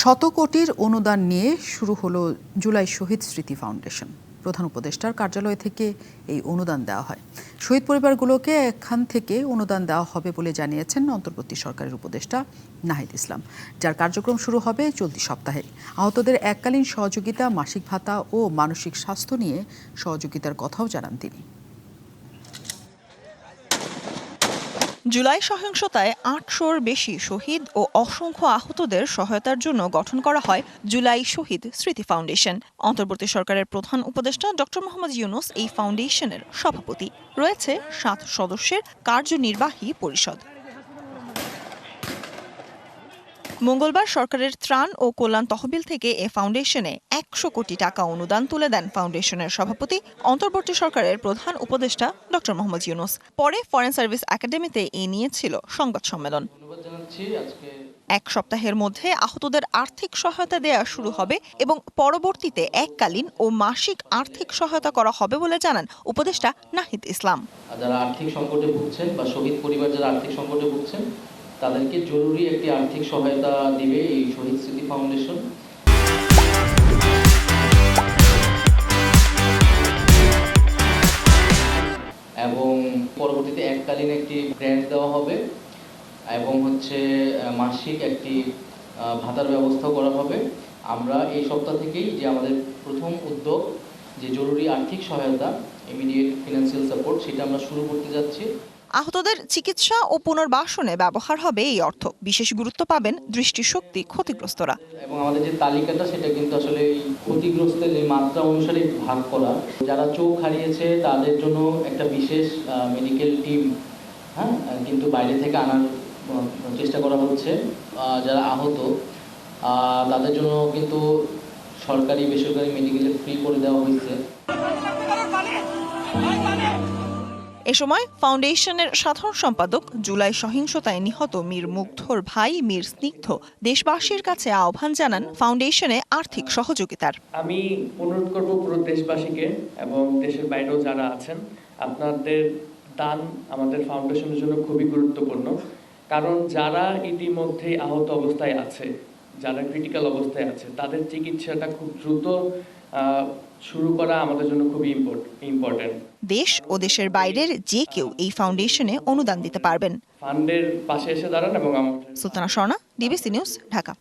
শত কোটির অনুদান নিয়ে শুরু হলো জুলাই শহীদ স্মৃতি ফাউন্ডেশন। প্রধান উপদেষ্টার কার্যালয় থেকে এই অনুদান দেওয়া হয়। শহীদ পরিবারগুলোকে এখান থেকে অনুদান দেওয়া হবে বলে জানিয়েছেন অন্তর্বর্তী সরকারের উপদেষ্টা নাহিদ ইসলাম। যার কার্যক্রম শুরু হবে চলতি সপ্তাহে। আহতদের এককালীন সহযোগিতা, মাসিক ভাতা ও মানসিক স্বাস্থ্য নিয়ে সহযোগিতার কথাও জানান তিনি। জুলাই সহিংসতায় আটশোর বেশি শহীদ ও অসংখ্য আহতদের সহায়তার জন্য গঠন করা হয় জুলাই শহীদ স্মৃতি ফাউন্ডেশন। অন্তর্বর্তী সরকারের প্রধান উপদেষ্টা ডক্টর মোহাম্মদ ইউনুস এই ফাউন্ডেশনের সভাপতি। রয়েছে সাত সদস্যের কার্যনির্বাহী পরিষদ। মঙ্গলবার সরকারের ত্রাণ ও কল্যাণ তহবিল থেকে এ ফাউন্ডেশনে একশো কোটি টাকা অনুদান তুলে দেন ফাউন্ডেশনের সভাপতি অন্তর্বর্তী সরকারের প্রধান উপদেষ্টা ডক্টর মোহাম্মদ ইউনুস। পরে ফরেন সার্ভিস একাডেমিতে এ নিয়ে ছিল সংবাদ সম্মেলন। এক সপ্তাহের মধ্যে আহতদের আর্থিক সহায়তা দেয়া শুরু হবে এবং পরবর্তীতে এককালীন ও মাসিক আর্থিক সহায়তা করা হবে বলে জানান উপদেষ্টা নাহিদ ইসলাম। যারা আর্থিক সংকটে ভুগছেন বা শহীদ পরিবার যারা আর্থিক সংকটে ভুগছেন তাদেরকে জরুরি একটি আর্থিক সহায়তা দিবে এই শহীদ স্মৃতি ফাউন্ডেশন। এবং পরবর্তীতে এককালীন একটি গ্র্যান্ট দেওয়া হবে এবং হচ্ছে মাসিক একটি ভাতার ব্যবস্থা করা হবে। আমরা এই সপ্তাহ থেকেই যে আমাদের প্রথম উদ্যোগ, যে জরুরি আর্থিক সহায়তা ইমিডিয়েট ফিনান্সিয়াল সাপোর্ট সেটা আমরা শুরু করতে যাচ্ছি। আহতদের চিকিৎসা ও পুনর্বাসনে ব্যবহার হবে এই অর্থ। বিশেষ গুরুত্ব পাবেন দৃষ্টিশক্তি ক্ষতিগ্রস্তরা। এবং আমাদের যে তালিকাটা সেটা কিন্তু আসলে এই ক্ষতিগ্রস্তের যে মাত্রা অনুসারে ভাগ করা। যারা চোখ হারিয়েছে তাদের জন্য একটা বিশেষ মেডিকেল টিম হ্যাঁ কিন্তু বাইরে থেকে আনার চেষ্টা করা হচ্ছে যারা আহত তাদের জন্য কিন্তু সরকারি বেসরকারি মেডিকেলে ফ্রি করে দেওয়া হয়েছে। এ সময় ফাউন্ডেশনের সাধারণ সম্পাদক জুলাই সহিংসতায় নিহত মীর মুগ্ধর ভাই মীর স্নিগ্ধ দেশবাসীর কাছে আহ্বান জানান ফাউন্ডেশনে আর্থিক সহযোগিতার। আমি অনুরোধ করব পুরো দেশবাসীকে এবং দেশের বাইরেও যারা আছেন, আপনাদের দান আমাদের ফাউন্ডেশনের জন্য খুবই গুরুত্বপূর্ণ। কারণ যারা ইতিমধ্যেই আহত অবস্থায় আছে যারা ক্রিটিক্যাল অবস্থায় আছে তাদের চিকিৎসাটা খুব দ্রুত শুরু করা আমাদের জন্য খুবই ইম্পর্টেন্ট দেশ ও দেশের বাইরের যে কেউ এই ফাউন্ডেশনে অনুদান দিতে পারবেন। ফান্ডের পাশে এসে দাঁড়ান এবং আমাদের সুলতানা স্বর্ণা ডিবিসি নিউজ ঢাকা।